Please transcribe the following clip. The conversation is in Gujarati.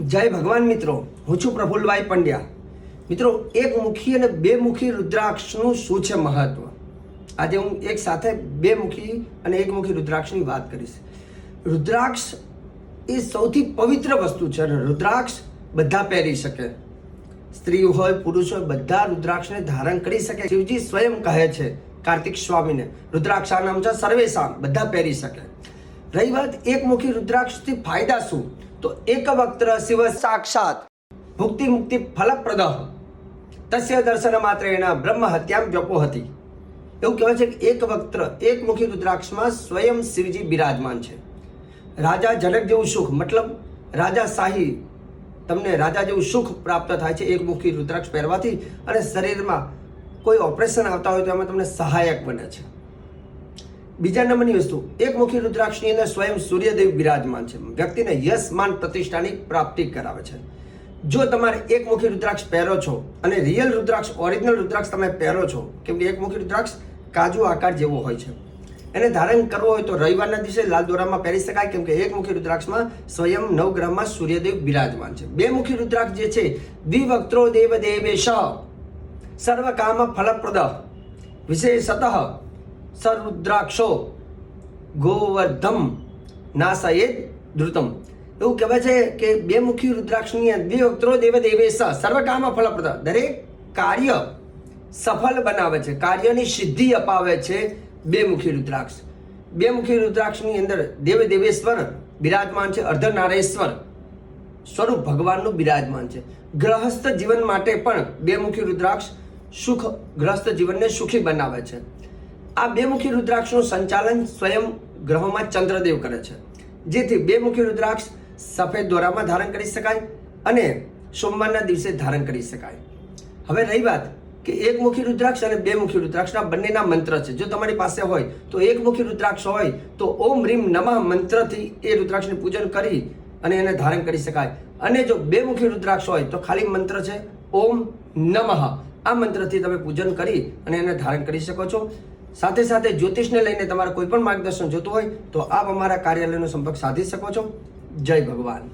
જય ભગવાન મિત્રો, હું છું પ્રફુલભાઈ પંડ્યા. મિત્રો, એક મુખી અને બે મુખી રુદ્રાક્ષનું શું છે મહત્વ? આજે હું એક સાથે બે મુખી અને એક મુખી રુદ્રાક્ષની વાત કરીશ. રુદ્રાક્ષ એ સૌથી પવિત્ર વસ્તુ છે અને રુદ્રાક્ષ બધા પહેરી શકે. સ્ત્રી હોય, પુરુષ હોય, બધા રુદ્રાક્ષને ધારણ કરી શકે. શિવજી સ્વયં કહે છે, કાર્તિક સ્વામીને રુદ્રાક્ષ નામ છે સર્વેશામ બધા પહેરી શકે. રહી વાત, એક મુખી રુદ્રાક્ષથી ફાયદા શું? તો એક વક્ત્ર શિવ સાક્ષાત. ભુક્તિ મુક્તિ ફલપ્રદ તસ્ય દર્શન માત્ર એના બ્રહ્મ હત્યામ વ્યપો હતી. એવું કહેવાય છે કે એક વક્ત્ર એક મુખી રુદ્રાક્ષમાં સ્વયં શિવજી બિરાજમાન છે. રાજા જનક જેવું સુખ, મતલબ રાજા શાહી તમને રાજા જેવું સુખ પ્રાપ્ત થાય છે એક મુખી રુદ્રાક્ષ પહેરવાથી અને શરીરમાં કોઈ ઓપરેશન આવતા હોય તો એમાં તમને સહાયક બને છે. બીજા નંબરની વસ્તુ એક મુખી રુદ્રાક્ષની અંદર સ્વયં સૂર્યદેવ બિરાજમાન છે. વ્યક્તિને યશ, માન, પ્રતિષ્ઠાની પ્રાપ્તિ કરાવે છે. જો તમારે એક મુખી રુદ્રાક્ષ પહેરો છો અને રિયલ રુદ્રાક્ષ, ઓરિજિનલ રુદ્રાક્ષ તમે પહેરો છો, કેમ કે એક મુખી રુદ્રાક્ષ કાજુ આકાર જેવો હોય છે. એને ધારણ કરવો હોય તો રવિવારના દિવસે લાલ દોરામાં પહેરી શકાય, કેમ કે એક મુખી રુદ્રાક્ષમાં સ્વયં નવગ્રહમાં સૂર્યદેવ બિરાજમાન છે. બે મુખી રુદ્રાક્ષ જે છે, દ્વિવક્ત્રો દેવ દેવેશ સર્વ કામ ફલપ્રદ. વિશેષતઃ સરુદ્રાક્ષો ગોવર્ધમ નાસયેદ ધૃતમ. એવું કહેવાય છે કે બે મુખી રુદ્રાક્ષની દ્વિવક્ત્રો દેવ દેવેશ સર્વ કામ ફલપ્રદ. દરેક કાર્ય સફળ બનાવે છે. કાર્યની સિદ્ધિ અપાવે છે બે મુખી રુદ્રાક્ષ. બે મુખી રુદ્રાક્ષની અંદર દેવ દેવેશ્વર બિરાજમાન છે, અર્ધનારેશ્વર સ્વરૂપ ભગવાનનું બિરાજમાન છે. ગ્રહસ્થ જીવન માટે પણ બે મુખી રુદ્રાક્ષ સુખ ગ્રહસ્થ જીવનને સુખી બનાવે છે. આ બે મુખી રુદ્રાક્ષનું સંચાલન સ્વયં ગ્રહોમાં ચંદ્રદેવ કરે છે. જેથી બે મુખી રુદ્રાક્ષ સફેદ દોરામાં ધારણ કરી શકાય અને સોમવારના દિવસે ધારણ કરી શકાય. હવે રહી વાત કે એક મુખી રુદ્રાક્ષ અને બે મુખી રુદ્રાક્ષના બંનેના મંત્ર છે. જો તમારી પાસે હોય તો એક મુખી રુદ્રાક્ષ હોય તો ઓમ રીમ નમઃ મંત્રથી એ રુદ્રાક્ષનું પૂજન કરી અને એને ધારણ કરી શકાય. અને જો બે મુખી રુદ્રાક્ષ હોય તો ખાલી મંત્ર છે ઓમ નમઃ. આ મંત્રથી તમે પૂજન કરી અને એને ધારણ કરી શકો છો. સાથે સાથે જ્યોતિષને લઈને તમારે કોઈ પણ માર્ગદર્શન જોતું હોય તો આપ અમારા કાર્યાલયનો સંપર્ક સાધી શકો છો. જય ભગવાન.